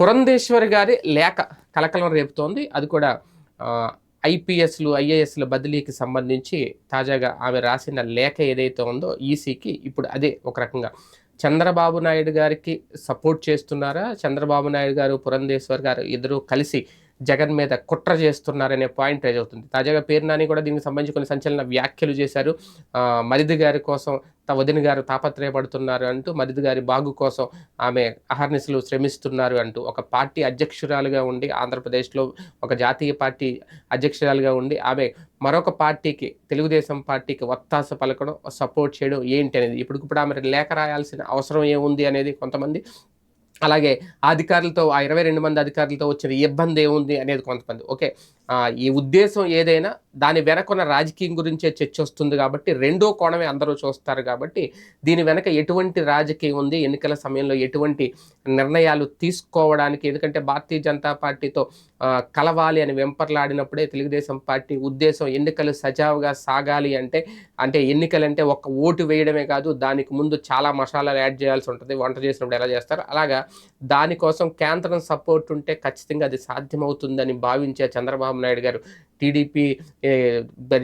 పురంధేశ్వరి గారి లేఖ కలకలం రేపుతోంది. అది కూడా ఐపీఎస్లు ఐఏఎస్ల బదిలీకి సంబంధించి తాజాగా ఆమె రాసిన లేఖ ఏదైతే ఉందో ఈసీకి ఇప్పుడు అదే ఒక రకంగా. చంద్రబాబు నాయుడు గారికి సపోర్ట్ చేస్తున్నారా? చంద్రబాబు నాయుడు గారు పురంధేశ్వర్ గారు ఇద్దరు కలిసి జగన్ మీద కుట్ర చేస్తున్నారనే పాయింట్ రైజ్ అవుతుంది. తాజాగా పేరు నాని కూడా దీనికి సంబంధించి కొన్ని సంచలన వ్యాఖ్యలు చేశారు. మరిది గారి కోసం వదిన గారు తాపత్రయపడుతున్నారు అంటూ మరిది గారి బాగు కోసం ఆమె అహర్నిశలు శ్రమిస్తున్నారు అంటూ ఒక పార్టీ అధ్యక్షురాలుగా ఉండి ఆంధ్రప్రదేశ్లో ఒక జాతీయ పార్టీ అధ్యక్షురాలుగా ఉండి ఆమె మరొక పార్టీకి తెలుగుదేశం పార్టీకి ఒత్తాస పలకడం సపోర్ట్ చేయడం ఏంటి అనేది ఇప్పటికిప్పుడు ఆమె లేఖ రాయాల్సిన అవసరం ఏముంది అనేది కొంతమంది అలాగే అధికారులతో ఆ ఇరవై రెండు మంది అధికారులతో వచ్చిన ఇబ్బంది ఏముంది అనేది కొంతమంది. ఓకే ఈ ఉద్దేశం ఏదైనా దాని వెనకున్న రాజకీయం గురించే చర్చ వస్తుంది కాబట్టి రెండో కోణమే అందరూ చూస్తారు కాబట్టి దీని వెనక ఎటువంటి రాజకీయం ఉంది ఎన్నికల సమయంలో ఎటువంటి నిర్ణయాలు తీసుకోవడానికి ఎందుకంటే భారతీయ జనతా పార్టీతో కలవాలి అని వెంపర్లాడినప్పుడే తెలుగుదేశం పార్టీ ఉద్దేశం ఎన్నికలు సజావుగా సాగాలి అంటే అంటే ఎన్నికలంటే ఒక్క ఓటు వేయడమే కాదు దానికి ముందు చాలా మసాలాలు యాడ్ చేయాల్సి ఉంటుంది వంట చేసినప్పుడు ఎలా చేస్తారు అలాగా దానికోసం కేంద్రం సపోర్ట్ ఉంటే ఖచ్చితంగా అది సాధ్యమవుతుందని భావించే చంద్రబాబు నాయుడు గారు టీడీపీ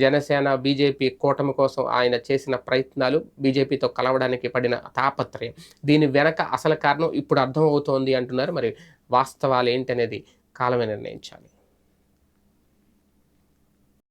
జనసేన బీజేపీ కూటమి కోసం ఆయన చేసిన ప్రయత్నాలు బీజేపీతో కలవడానికి పడిన తాపత్రయం. దీని వెనక అసలు కారణం ఇప్పుడు అర్థమవుతోంది అంటున్నారు. మరి వాస్తవాలు ఏంటనేది కాలమే నిర్ణయించాలి.